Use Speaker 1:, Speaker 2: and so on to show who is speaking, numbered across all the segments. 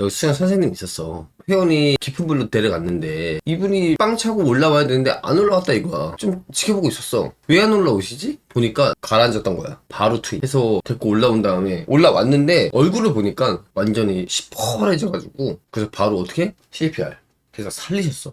Speaker 1: 여기 수영 선생님 있었어. 회원이 깊은 물로 데려갔는데 이분이 빵 차고 올라와야 되는데 안 올라왔다 이거야. 좀 지켜보고 있었어. 왜 안 올라오시지? 보니까 가라앉았던 거야. 바로 투입. 해서 데리고 올라온 다음에 올라왔는데 얼굴을 보니까 완전히 시퍼래져가지고 그래서 바로 어떻게? CPR. 해서 살리셨어.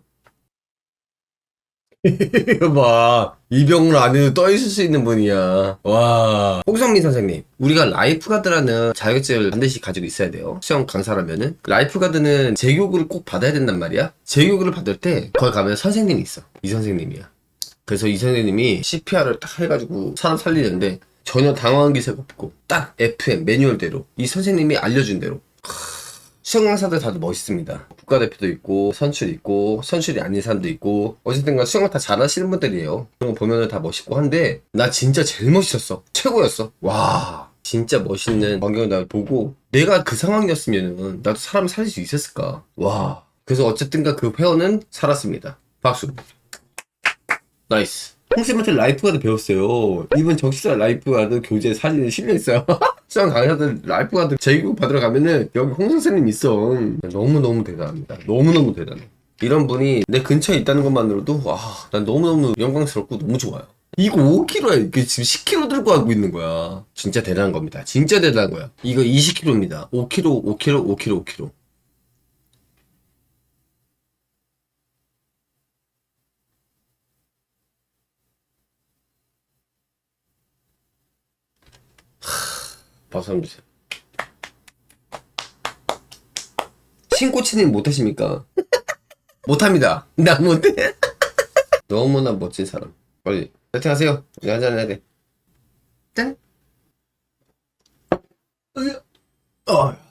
Speaker 1: 봐. 이병을 안 해도 떠 있을 수 있는 분이야. 와. 홍성민 선생님. 우리가 라이프가드라는 자격증을 반드시 가지고 있어야 돼요. 수영 강사라면은. 라이프가드는 재교육을 꼭 받아야 된단 말이야. 재교육을 받을 때 거기 가면 선생님이 있어. 이 선생님이야. 그래서 이 선생님이 CPR을 딱 해가지고 사람 살리는데 전혀 당황한 기세가 없고 딱 FM 매뉴얼대로 이 선생님이 알려준 대로 수영 강사들 다들 멋있습니다. 국가대표도 있고, 선출 있고, 선출이 아닌 사람도 있고, 어쨌든 간 수영을 다 잘하시는 분들이에요. 그런 거 보면 다 멋있고 한데, 나 진짜 제일 멋있었어. 최고였어. 와. 진짜 멋있는 광경을 나 보고, 내가 그 상황이었으면, 나도 사람을 살릴 수 있었을까. 와. 그래서 어쨌든가 그 회원은 살았습니다. 박수. 나이스. 홍쌤한테 라이프가드 배웠어요. 이번 적시사 라이프가드 교재 사진에 실려있어요. 수영 강사들 라이프가드 재교육 받으러 가면은 여기 홍 선생님 있어. 너무너무 대단합니다. 너무너무 대단해. 이런 분이 내 근처에 있다는 것만으로도 와, 난 너무너무 영광스럽고 너무 좋아요. 이거 5kg야. 이게 지금 10kg 들고 가고 있는 거야. 진짜 대단한 겁니다. 진짜 대단한 거야. 이거 20kg입니다. 5kg, 5kg, 5kg, 5kg. 박수 한번 주세요. 신코치님 못하십니까? 못합니다. 나 못해. 너무나 멋진 사람. 빨리 파이팅 하세요. 우리 한잔 해야 돼. 짠. 어휴.